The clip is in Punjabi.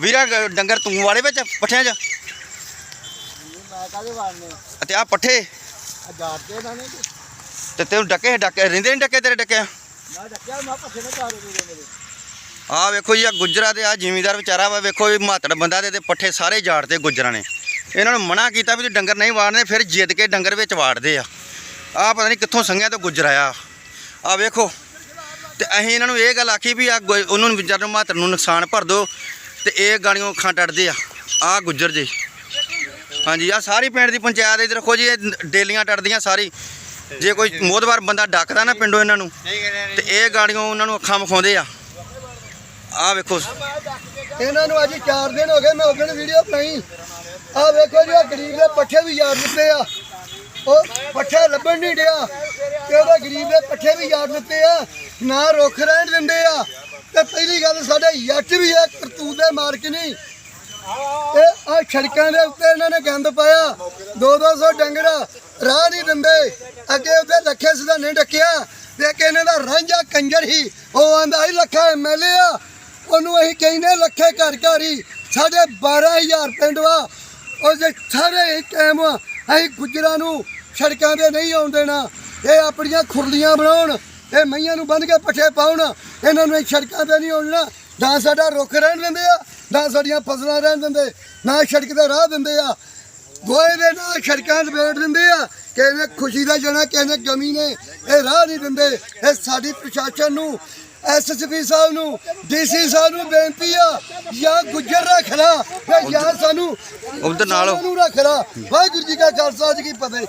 ਵੀਰਾ ਗ- ਡੰਗਰ ਤੂੰ ਵਾਲੇ ਵਿੱਚ, ਪੱਠਿਆਂ 'ਚ? ਮੈਂ ਕਾਹਦੇ ਵਾੜਨੇ ਤੇ ਆ ਪੱਠੇ? ਆ ਜਾੜਦੇ ਇਹਨਾਂ ਨੇ ਤੇ ਤੈਨੂੰ ਡੱਕੇ ਡੱਕੇ ਰਹਿੰਦੇ ਨਹੀਂ ਡੱਕੇ ਤੇਰੇ ਡੱਕੇ ਮੈਂ ਡੱਕਿਆ? ਮੈਂ ਪੱਠੇ ਨਾ ਚਾਰੇ ਦੂਰੇ ਮੇਰੇ ਆ ਵੇਖੋ ਜੀ ਆ ਗੁੱਜਰਾ ਦੇ ਆ ਜ਼ਿਮੀਦਾਰ ਵਿਚਾਰਾ ਵਾ, ਵੇਖੋ ਇਹ ਮਾਤੜ ਬੰਦਾ ਦੇ, ਤੇ ਪੱਠੇ ਸਾਰੇ ਝਾੜਤੇ ਗੁੱਜਰਾਂ ਨੇ। ਇਹਨਾਂ ਨੂੰ ਮਨਾ ਕੀਤਾ ਵੀ ਤੁਸੀਂ ਡੰਗਰ ਨਹੀਂ ਵਾੜਨੇ, ਫਿਰ ਜਿੱਦ ਕੇ ਡੰਗਰ ਵਿੱਚ ਵਾੜਦੇ ਆ। ਆ ਪਤਾ ਨਹੀਂ ਕਿੱਥੋਂ ਸੰਘਿਆ ਤੋਂ ਗੁੱਜਰ ਆਇਆ। ਆ ਵੇਖੋ। ਤੇ ਅਸੀਂ ਇਹਨਾਂ ਨੂੰ ਇਹ ਗੱਲ ਆਖੀ ਵੀ ਆ ਗੁ- ਉਹਨੂੰ ਵਿਚਾਰ ਨੂੰ ਮਾਤੜ ਨੂੰ ਨੁਕਸਾਨ ਭਰ ਦਿਓ ਤੇ ਇਹ ਗਾੜੀਆਂ ਅੱਖਾਂ ਟੱਟਦੇ ਆ। ਆ ਗੁੱਜਰ ਜੀ। ਹਾਂਜੀ ਆ ਸਾਰੀ ਪਿੰਡ ਦੀ ਪੰਚਾਇਤ ਇੱਧਰ ਰੱਖੋ ਜੀ, ਇਹ ਡੇਲੀਆਂ ਟੱਟਦੀਆਂ ਸਾਰੀ। ਜੇ ਕੋਈ ਮੋਦਵਾਰ ਬੰਦਾ ਡੱਕਦਾ ਨਾ ਪਿੰਡੋਂ ਇਹਨਾਂ ਨੂੰ, ਤੇ ਇਹ ਗਾੜੀਆਂ ਉਹਨਾਂ ਨੂੰ ਅੱਖਾਂ ਵਿਖਾਉਂਦੇ ਆ। ਆ ਵੇਖੋ। ਇਹਨਾਂ ਨੂੰ ਅੱਜ 4 ਦਿਨ ਹੋ ਗਏ, ਮੈਂ ਉਹਦੇ ਵੀਡੀਓ ਬਣਾਈ। ਆ ਵੇਖੋ ਜੀ, ਆਹ ਗਰੀਬ ਦੇ ਪੱਠੇ ਵੀ ਯਾਰ ਦਿੱਤੇ ਆ। ਉਹ ਪੱਠੇ ਲੱਭਣ ਨਹੀਂ ਡਿਆ। ਤੇ ਉਹਦੇ ਗਰੀਬ ਦੇ ਪੱਠੇ ਵੀ ਯਾਰ ਦਿੱਤੇ ਆ, ਨਾ ਰੁੱਖ ਰਹਿਣ ਦਿੰਦੇ ਆ। ਤੇ ਪਹਿਲੀ ਗੱਲ ਸਾਡੇ ਜੱਟ ਵੀ ਆ, ਕਰਤੂਤ ਦੇ ਮਾਰਕ ਨਹੀਂ। ਇਹ ਆ ਸੜਕਾਂ ਦੇ ਉੱਤੇ ਇਹਨਾਂ ਨੇ ਗੰਦ ਪਾਇਆ। 2-200 ਡੰਗਰ ਰਾਹ ਨਹੀਂ ਦਿੰਦੇ। ਅੱਗੇ ਉਹਦੇ ਲੱਖੇ ਸਦਾ ਨਹੀਂ ਡੱਕਿਆ ਤੇ ਇਹਨਾਂ ਦਾ ਰਾਂਝਾ ਕੰਜਰ ਹੀ। ਉਹ ਆਂਦਾ ਹੀ ਲੱਖਾ ਐਮਐਲਏ ਆ। ਉਹਨੂੰ ਅਸੀਂ ਕਹਿੰਦੇ ਲੱਖੇ ਘਰ ਘਰ ਹੀ। ਸਾਡੇ 12000 ਪਿੰਡ ਵਾ। ਉਹ ਜੇ ਸਾਰੇ ਟਾਈਮ ਅਸੀਂ ਗੁੱਜਰਾਂ ਨੂੰ ਸੜਕਾਂ ਤੇ ਨਹੀਂ ਆਉਣ ਦੇਣਾ। ਇਹ ਆਪਣੀਆਂ ਖੁਰਲੀਆਂ ਬਣਾਉਣ, ਇਹ ਮਈਆਂ ਨੂੰ ਬੰਨ ਕੇ ਪੱਠੇ ਪਾਉਣ। ਇਹਨਾਂ ਨੂੰ ਅਸੀਂ ਸੜਕਾਂ ਤੇ ਨਹੀਂ ਆਉਣਾ ਨਾ ਸਾਡਾ ਰੁੱਖ ਰਹਿਣ ਦਿੰਦੇ ਆ, ਨਾ ਸਾਡੀਆਂ ਫਸਲਾਂ ਰਹਿਣ ਦਿੰਦੇ, ਨਾ ਸੜਕ ਤੇ ਰਾਹ ਦਿੰਦੇ ਆ। ਗੋਏ ਦੇ ਨਾਲ ਸੜਕਾਂ ਤੇ ਬੈਠ ਦਿੰਦੇ ਆ। ਕਿਸੇ ਨੇ ਖੁਸ਼ੀ ਦਾ ਜਣਾ, ਕਿਸੇ ਨੇ ਗਮੀ ਨੇ, ਇਹ ਰਾਹ ਨਹੀਂ ਦਿੰਦੇ। ਇਹ ਸਾਡੀ ਪ੍ਰਸ਼ਾਸਨ ਨੂੰ ਐਸਐਸਪੀ ਸਾਹਿਬ ਨੂੰ ਡੀਸੀ ਸਾਹਿਬ ਨੂੰ ਬੇਨਤੀ ਆ ਜਾਂ ਗੁੱਜਰ ਰੱਖ ਲਾ ਜਾਂ ਸਾਨੂੰ ਉਧਰ ਨਾਲ ਨੂੰ ਰੱਖ ਲਾ। ਵਾਹਿਗੁਰੂ ਜੀ ਕਾ ਖਾਲਸਾ ਜੀ ਕੀ ਫਤਿਹ